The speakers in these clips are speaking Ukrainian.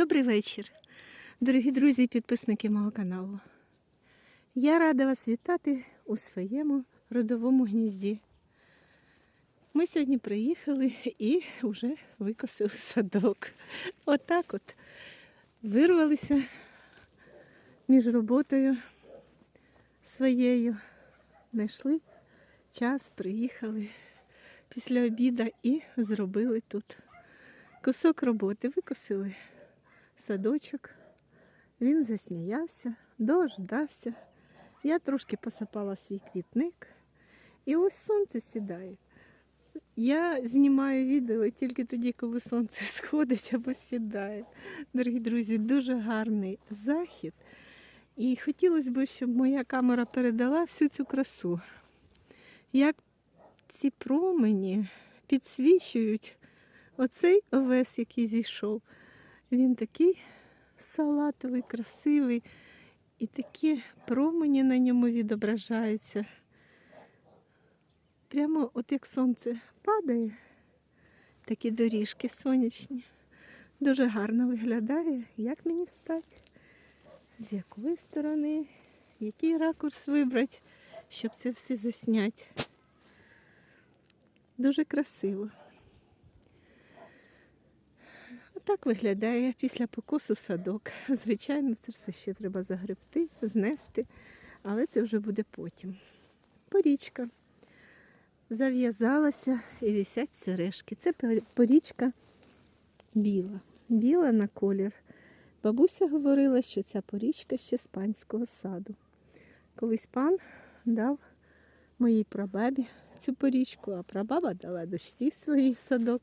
Добрий вечір, дорогі друзі і підписники мого каналу. Я рада вас вітати у своєму родовому гнізді. Ми сьогодні приїхали і вже викосили садок. Отак от вирвалися між роботою своєю, знайшли час, приїхали після обіда і зробили тут кусок роботи. Викосили садочок. Він засміявся, дождався. Я трошки посапала свій квітник. І ось сонце сідає. Я знімаю відео тільки тоді, коли сонце сходить або сідає. Дорогі друзі, дуже гарний захід. І хотілося б, щоб моя камера передала всю цю красу. Як ці промені підсвічують оцей овес, який зійшов. Він такий салатовий, красивий, і такі промені на ньому відображаються. Прямо от як сонце падає, такі доріжки сонячні. Дуже гарно виглядає, як мені стати, з якої сторони, який ракурс вибрати, щоб це все засняти. Дуже красиво. Отак виглядає після покосу садок. Звичайно, це все ще треба загребти, знести, але це вже буде потім. Порічка зав'язалася і висять сережки. Це порічка біла, біла на колір. Бабуся говорила, що ця порічка ще з панського саду. Колись пан дав моїй прабабі цю порічку, а прабаба дала дочці своїй в садок.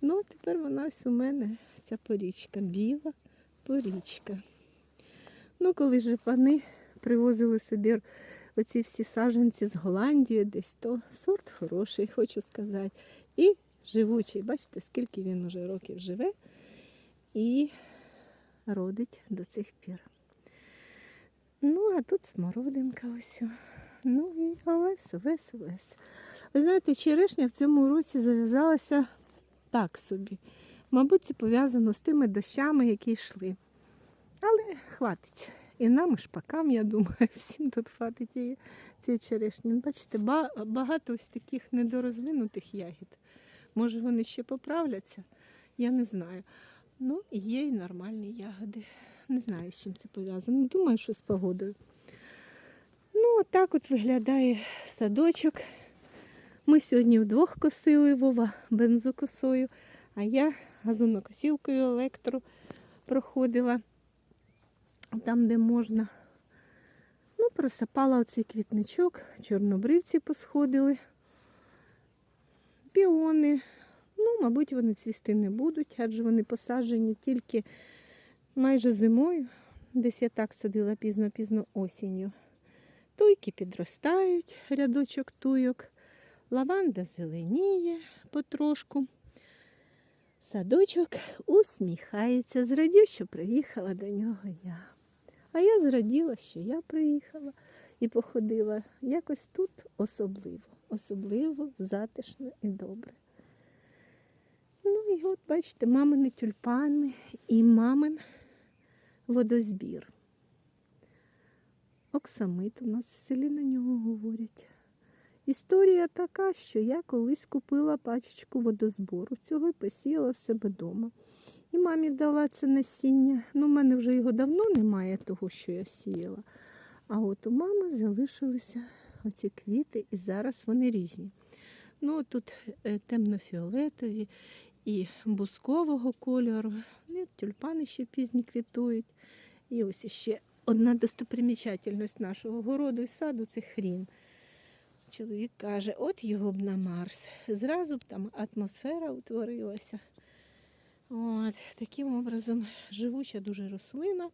Ну, а тепер вона ось у мене, ця порічка, біла порічка. Ну, коли ж пани привозили собі оці всі саджанці з Голландії десь, то сорт хороший, хочу сказати. І живучий. Бачите, скільки він уже років живе і родить до цих пір. Ну, а тут смородинка ось. Ну і овес, овес, овес. Ви знаєте, черешня в цьому році зав'язалася так собі. Мабуть, це пов'язано з тими дощами, які йшли. Але хватить. І нам, і шпакам, я думаю, всім тут хватить цієї, цієї черешні. Бачите, багато ось таких недорозвинутих ягід. Може, вони ще поправляться, я не знаю. Ну, є і нормальні ягоди. Не знаю, з чим це пов'язано. Думаю, що з погодою. Ну, отак от виглядає садочок. Ми сьогодні вдвох косили Вова бензокосою, а я газонокосілкою електро проходила там, де можна. Ну, просапала оцей квітничок, чорнобривці посходили, піони. Ну, мабуть, вони цвісти не будуть, адже вони посаджені тільки майже зимою. Десь я так садила пізно-пізно осінню. Туйки підростають, рядочок туйок. Лаванда зеленіє потрошку. Садочок усміхається, зрадів, що приїхала до нього я. А я зраділа, що я приїхала і походила якось тут особливо, особливо, затишно і добре. Ну і от, бачите, мамини тюльпани і мамин водозбір. Оксамит у нас в селі на нього говорять. Історія така, що я колись купила пачечку водозбору цього і посіяла в себе вдома. І мамі дала це насіння. Ну, в мене вже його давно немає, того, що я сіяла. А от у мами залишилися оці квіти, і зараз вони різні. Ну, Тут е, темно-фіолетові і бускового кольору. І тюльпани ще пізні квітують. І ось іще одна достопримічательність нашого городу і саду це хрін. Чоловік каже, от його б на Марс. Зразу б там атмосфера утворилася. От, Таким образом, живуча дуже рослина.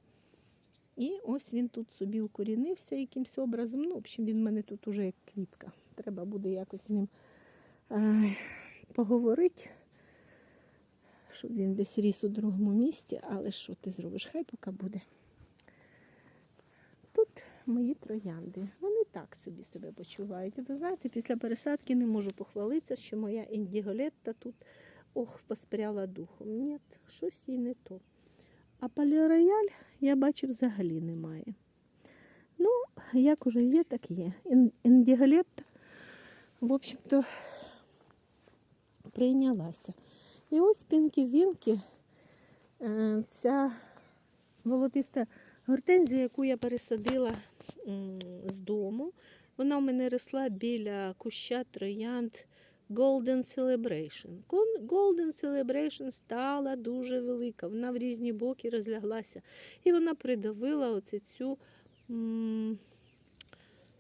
І ось він тут собі укорінився якимось образом. Ну, в общем, він в мене тут уже як квітка. Треба буде якось з ним е, поговорити, щоб він десь ріс у другому місці, але що ти зробиш? Хай поки буде. Тут мої троянди. Так собі себе почувають. І ви знаєте, після пересадки не можу похвалитися, що моя індіголетта тут ох, поспряла духом. Ні, щось їй не то. А палірояль я бачу взагалі немає. Ну, як уже є, так є. Ін- Індігалетта, в общем-то, прийнялася. І ось пінки-вінки, е, ця волотиста гортензія, яку я пересадила з дому. Вона в мене росла біля куща троянд Golden Celebration. Golden Celebration стала дуже велика. Вона в різні боки розляглася. І вона придавила оце цю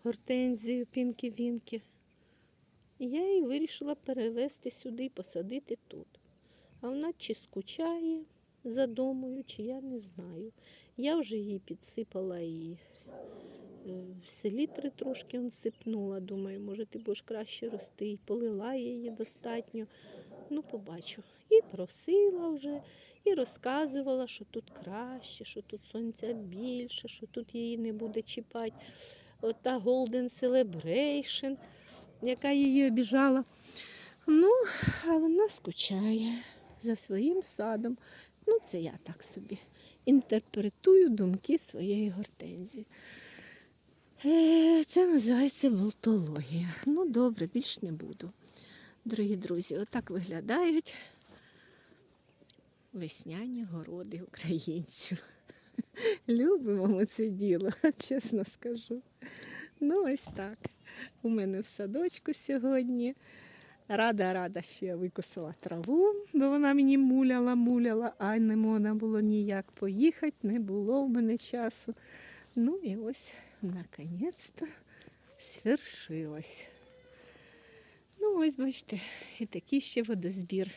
гортензію пінки-вінки. І я її вирішила перевезти сюди і посадити тут. А вона чи скучає за домою, чи я не знаю. Я вже її підсипала і селітри трошки сипнула. Думаю, може, ти будеш краще рости. І полила її достатньо. Ну, побачу. І просила вже, і розказувала, що тут краще, що тут сонця більше, що тут її не буде чіпати. Ота Golden Celebration, яка її обіжала. Ну, а вона скучає за своїм садом. Ну, це я так собі інтерпретую думки своєї гортензії. Е, Це називається болтологія. Ну, добре, більш не буду. Дорогі друзі, отак виглядають весняні городи українців. Любимо ми це діло, чесно скажу. Ну, ось так. У мене в садочку сьогодні. Рада, рада, що я викосила траву, бо вона мені муляла, муляла, а не можна було ніяк поїхати, не було в мене часу. Ну і ось наконець-то свершилось. Ну, ось бачите, і такий ще водозбір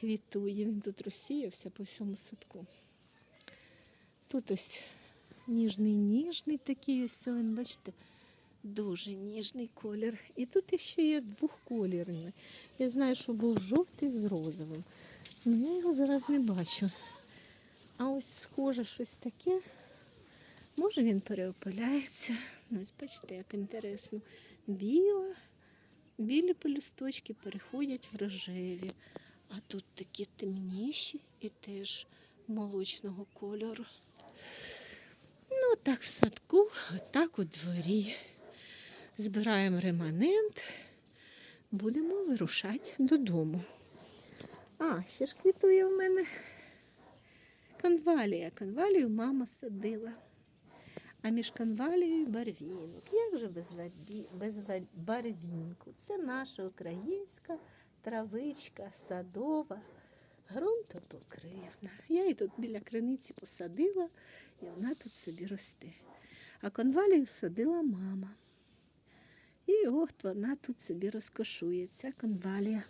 квітує. Він тут розсіявся по всьому садку. Тут ось ніжний, ніжний такий ось він, бачите, дуже ніжний колір. І тут ще є двохколірний. Я знаю, що був жовтий з розовим. але Я його зараз не бачу. А ось схоже щось таке. Може він переопиляється. Ну, Ось бачите, як інтересно. Біла, білі пелюсточки переходять в рожеві. А тут такі темніші і теж молочного кольору. Ну, так в садку, отак у дворі. Збираємо реманент, будемо вирушати додому. А, ще ж квітує в мене канвалія. Канвалію мама садила. А між канвалією барвінок. Як же без, без барвінку? Це наша українська травичка садова, ґрунтопокривна. Я її тут біля криниці посадила, і вона тут собі росте. А конвалію садила мама. І от вона тут собі розкошує, ця конвалія.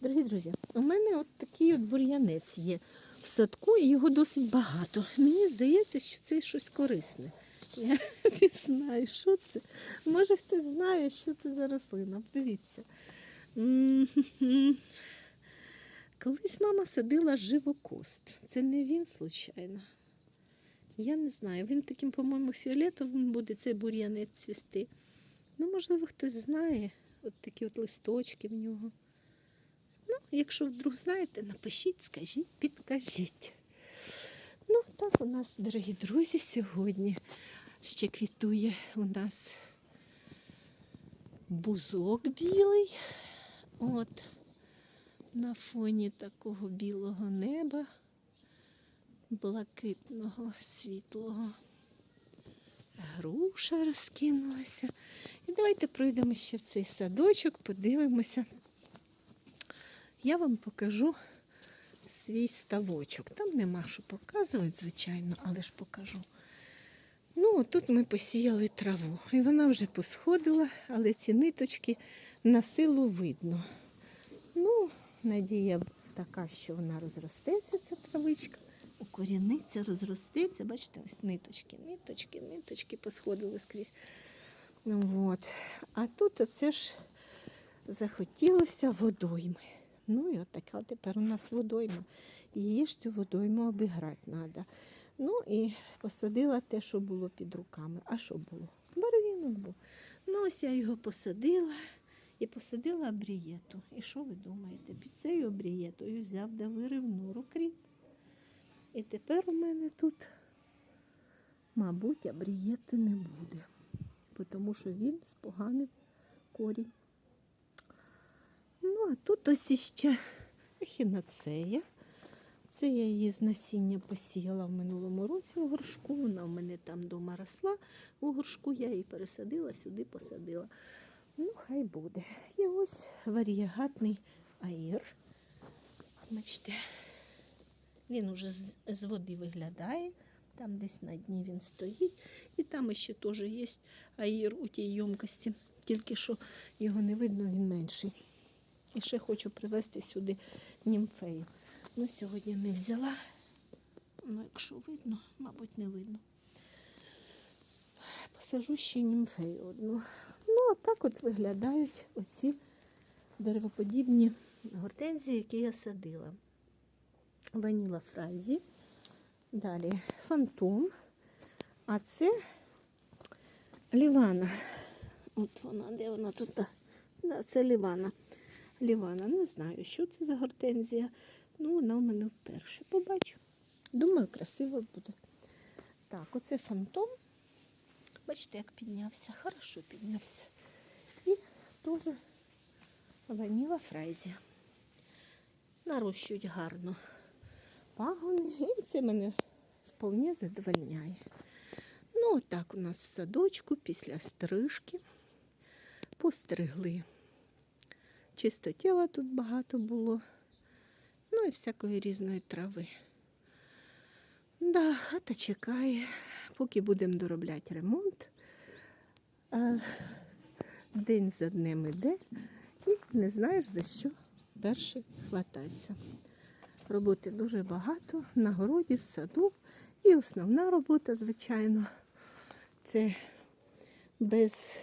Дорогі друзі, у мене от такий от бур'янець є в садку, і його досить багато. Мені здається, що це щось корисне. Я не знаю, що це. Може, хтось знає, що це за рослина. Дивіться. Колись мама садила живокост. Це не він, случайно. Я не знаю. Він таким, по-моєму, фіолетовим буде цей бур'янець цвісти. Ну, можливо, хтось знає. От такі от листочки в нього. Ну, якщо вдруг знаєте, напишіть, скажіть, підкажіть. Ну, так у нас, дорогі друзі, сьогодні ще квітує у нас бузок білий. От на фоні такого білого неба, блакитного, світлого. Груша розкинулася. І давайте пройдемо ще в цей садочок, подивимося. Я вам покажу свій ставочок. Там нема що показувати, звичайно, але ж покажу. Ну, тут ми посіяли траву. І вона вже посходила, але ці ниточки на силу видно. Ну, надія така, що вона розростеться, ця травичка, укоріниться, розростеться. Бачите, ось ниточки, ниточки, ниточки посходили скрізь. От. А тут оце ж захотілося водойми. Ну і от така тепер у нас водойма. Її ж цю водойму обіграти треба. Ну і посадила те, що було під руками. А що було? Барвінок був. Ну, ось я його посадила і посадила обрієту. І що ви думаєте? Під цією обрієтою взяв да вирив нору кріт. І тепер у мене тут, мабуть, абрієти не буде, тому що він споганив корінь. Ну, а тут ось іще ехінацея. Це я її з насіння посіяла в минулому році у горшку. Вона в мене там вдома росла. У горшку я її пересадила, сюди посадила. Ну, хай буде. І ось варієгатний аїр. Бачите, він уже з, води виглядає. Там десь на дні він стоїть. І там ще теж є аїр у тій ємкості. Тільки що його не видно, він менший. І ще хочу привезти сюди німфею. Ну, сьогодні не взяла. Ну, якщо видно, мабуть, не видно. Посажу ще німфею одну. Ну, а так от виглядають оці деревоподібні гортензії, які я садила. Ваніла фразі. Далі фантом. А це лівана. От вона, де вона тут? Да, це лівана. Лівана, не знаю, що це за гортензія. Ну, вона в мене вперше побачу. Думаю, красиво буде. Так, оце фантом. Бачите, як піднявся. Хорошо піднявся. І теж ваніла фрайзі. Нарощують гарно пагони. І це мене вполне задовольняє. Ну, отак у нас в садочку після стрижки постригли. Чистотіла тут багато було. Ну і всякої різної трави. Да, хата чекає, поки будемо доробляти ремонт. День за днем іде і не знаєш за що перше хвататися. Роботи дуже багато на городі, в саду. І основна робота, звичайно, це без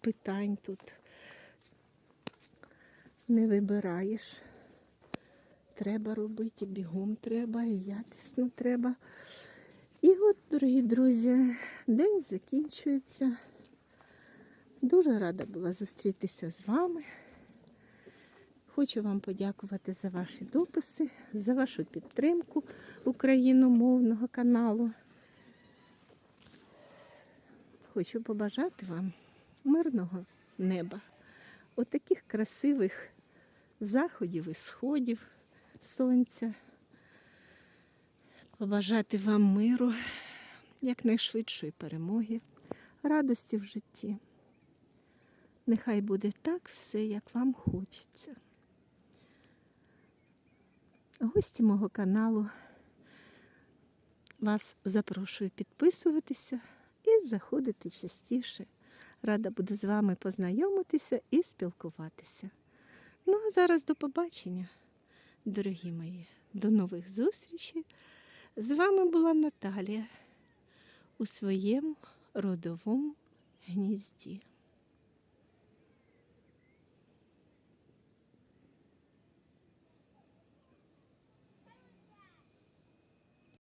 питань тут не вибираєш. Треба робити, бігом треба, і якісно треба. І от, дорогі друзі, день закінчується. Дуже рада була зустрітися з вами. Хочу вам подякувати за ваші дописи, за вашу підтримку україномовного каналу. Хочу побажати вам мирного неба, отаких красивих заходів і сходів сонця. Побажати вам миру, якнайшвидшої перемоги, радості в житті. Нехай буде так все, як вам хочеться. Гості мого каналу вас запрошую підписуватися і заходити частіше. Рада буду з вами познайомитися і спілкуватися. Ну а зараз до побачення, дорогі мої, до нових зустрічей. З вами була Наталія у своєму родовому гнізді.